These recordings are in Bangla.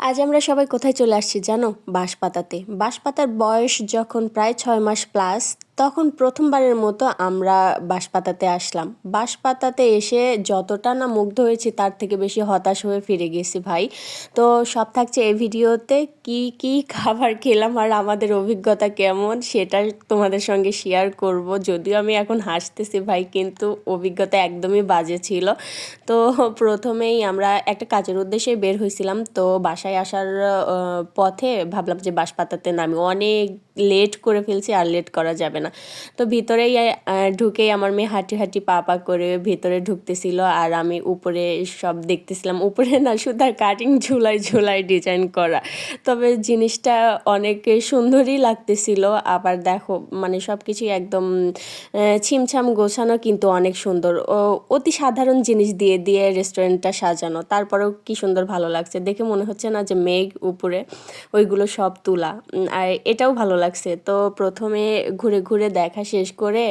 আজ আমরা সবাই কোথায় চলে আসছি জানো? বাঁশপাতাতে। বাঁশপাতার বয়স যখন প্রায় ছয় মাস প্লাস তখন প্রথমবারের মতো আমরা বাঁশপাতাতে আসলাম। বাঁশপাতাতে এসে যতটা না মুগ্ধ হয়েছি, তার থেকে বেশি হতাশ হয়ে ফিরে গেছি ভাই। তো সব থাকছে এই ভিডিওতে, কি কি খাবার খেলাম আর আমাদের অভিজ্ঞতা কেমন সেটা তোমাদের সঙ্গে শেয়ার করব। যদিও আমি এখন হাসতেছি ভাই, কিন্তু অভিজ্ঞতা একদমই বাজে ছিল। তো প্রথমেই আমরা একটা কাজের উদ্দেশ্যে বের হয়েছিলাম। তো বাসায় আসার পথে ভাবলাম যে বাঁশপাতাতে নামি। অনেক লেট করে ফেলছি, আর লেট করা যাবে না। তো ভিতরেই ঢুকেই আমার মেয়ে হাঁটি হাঁটি পা পা করে ভিতরে ঢুকতেছিল আর আমি উপরে সব দেখতেছিলাম। উপরে না আর কাটিং ঝুলাই ঝুলাই ডিজাইন করা। তবে জিনিসটা অনেক সুন্দরই লাগতেছিল। আবার দেখো মানে সব কিছুই একদম ছিমছাম গোছানো কিন্তু অনেক সুন্দর। ও, অতি সাধারণ জিনিস দিয়ে দিয়ে রেস্টুরেন্টটা সাজানো। তারপরেও কি সুন্দর ভালো লাগছে। দেখে মনে হচ্ছে না যে মেঘ উপরে ওইগুলো সব তুলা। আর এটাও ভালো লাগছে। তো প্রথমে ঘুরে ঘুরে দেখা শেষ করে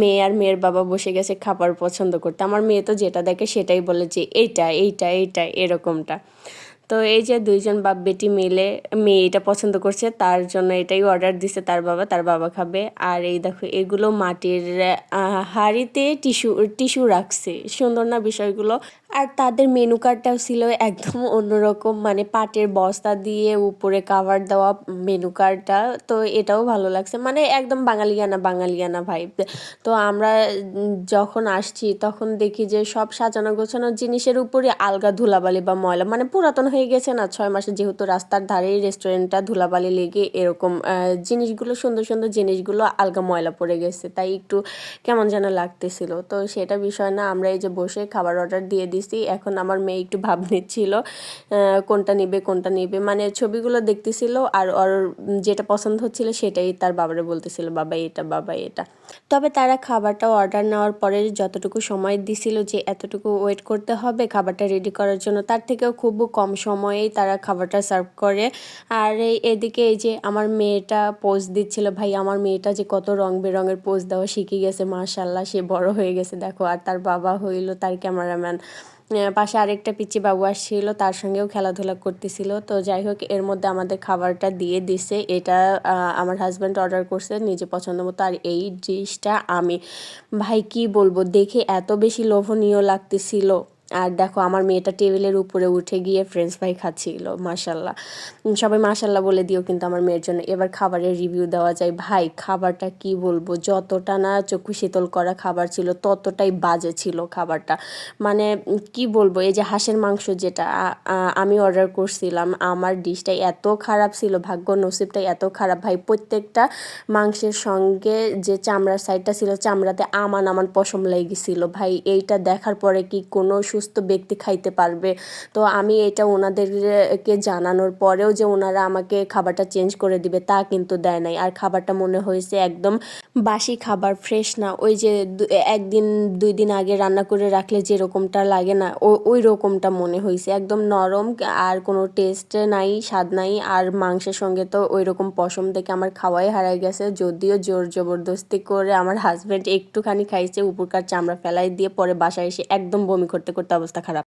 মেয়ে আর মেয়ের বাবা বসে গেছে খাবার পছন্দ করতে। আমার মেয়ে তো যেটা দেখে সেটাই বলে যে, এইটা এইটা এইটা, এরকমটা। তো এই যে দুইজন বাপ বেটি মিলে, মেয়ে এটা পছন্দ করছে, তার জন্য এটাই অর্ডার দিছে, তার বাবা তার বাবা খাবে। আর এই দেখো, এগুলো মাটির হাঁড়িতে টিস্যু টিস্যু রাখছে। সুন্দর না বিষয়গুলো? আর তাদের মেনু কার্ডটাও ছিল একদম অন্যরকম মানে পাটের বস্তা দিয়ে উপরে কাভার দেওয়া মেনু কার্ডটা তো এটাও ভালো লাগছে। মানে একদম বাঙালিয়ানা বাঙালিয়ানা ভাইব তো আমরা যখন আসছি, তখন দেখি যে সব সাজানো গোছানো জিনিসের উপরে আলগা ধুলাবালি বা ময়লা মানে পুরাতন হয়ে গেছে না, ছয় মাসে যেহেতু রাস্তার ধারেই রেস্টুরেন্টটা ধুলাবালি লেগে এরকম জিনিসগুলো, সুন্দর সুন্দর জিনিসগুলো আলগা ময়লা পড়ে গেছে, তাই একটু কেমন যেন লাগতেছিল। তো সেটা বিষয় না, আমরা এই যে বসে খাবার অর্ডার দিয়ে দিছি, এখন আমার মেয়ে একটু ভাব নিচ্ছিল কোনটা নিবে কোনটা নিবে মানে ছবিগুলো দেখতেছিল আর ওর যেটা পছন্দ হচ্ছিল সেটাই তার বাবারে বলতেছিল, বাবা, এটা বাবা, এটা। তবে তারা খাবারটা অর্ডার নেওয়ার পরে যতটুকু সময় দিছিল যে এতটুকু ওয়েট করতে হবে, খাবারটা রেডি করার জন্য, তার থেকেও খুব কম সময়েই তারা খাবারটা সার্ভ করে। আর এদিকে এই যে আমার মেয়েটা পোজ দিচ্ছিল, ভাই, আমার মেয়েটা যে কত রং বেরঙের পোজ দেওয়া শিখে গেছে? মাশাল্লাহ সে বড় হয়ে গেছে। দেখো, আর তার বাবা হইল তার ক্যামেরাম্যান পাশে আরেকটা পিচি বাবু আসছিল, তার সঙ্গেও খেলাধুলা করতেছিল। তো যাই হোক, এর মধ্যে আমাদের খাবারটা দিয়ে দিছে। এটা আমার হাজব্যান্ড অর্ডার করছে নিজে পছন্দ মতো। আর এই ডিশটা আমি, ভাই, কি বলব? দেখে এত বেশি লোভনীয় লাগতেছিল। আর দেখো, আমার মেয়েটা টেবিলের উপরে উঠে গিয়ে ফ্রেঞ্চ ফ্রাই খাচ্ছিল মাসাল্লাহ সবাই মাসাল্লাহ বলে দিও কিন্তু আমার মেয়ের জন্য। এবার খাবারের রিভিউ দেওয়া যায়। ভাই, খাবারটা কি বলব? যতটা না চক্ষু শীতল করা খাবার ছিল, ততটাই বাজে ছিল খাবারটা। মানে কি বলব? এই যে হাঁসের মাংস যেটা আমি অর্ডার করছিলাম, আমার ডিশটা এত খারাপ ছিল ভাগ্য নসিবটা এত খারাপ। ভাই, প্রত্যেকটা মাংসের সঙ্গে যে চামড়ার সাইডটা ছিল, চামড়াতে আমান আমান পশম লেগেছিল। ভাই, এইটা দেখার পরে কি কোনো সুস্থ ব্যক্তি খাইতে পারবে। তো আমি এটা ওনাদেরকে জানানোর পরেও যে ওনারা আমাকে খাবারটা চেঞ্জ করে দিবে, তা কিন্তু দেয় নাই। আর খাবারটা মনে হয়েছে একদম বাসি খাবার ফ্রেশ না। ওই যে একদিন, দুই দিন আগে রান্না করে রাখলে যেরকমটা লাগে না ওই রকমটা মনে হয়েছে। একদম নরম আর কোনো টেস্ট নাই, স্বাদ নাই। আর মাংসের সঙ্গে তো ওই রকম পশম দেখে আমার খাওয়াই হারাই গেছে। যদিও জোর জবরদস্তি করে আমার হাজব্যান্ড একটুখানি খাইছে, উপরকার চামড়া ফেলাই দিয়ে পরে বাসায় এসে একদম বমি করতে করতে অবস্থা খারাপ।